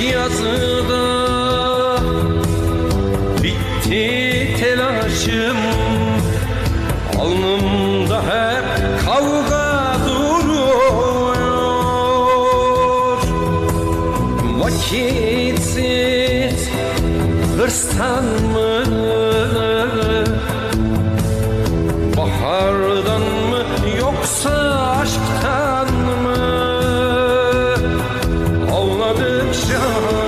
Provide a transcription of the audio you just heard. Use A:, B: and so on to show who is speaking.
A: yazıda Bitti telaşım. Alnımda hep kavga duruyor. Vakitsiz hırstan mı Bahardan sure.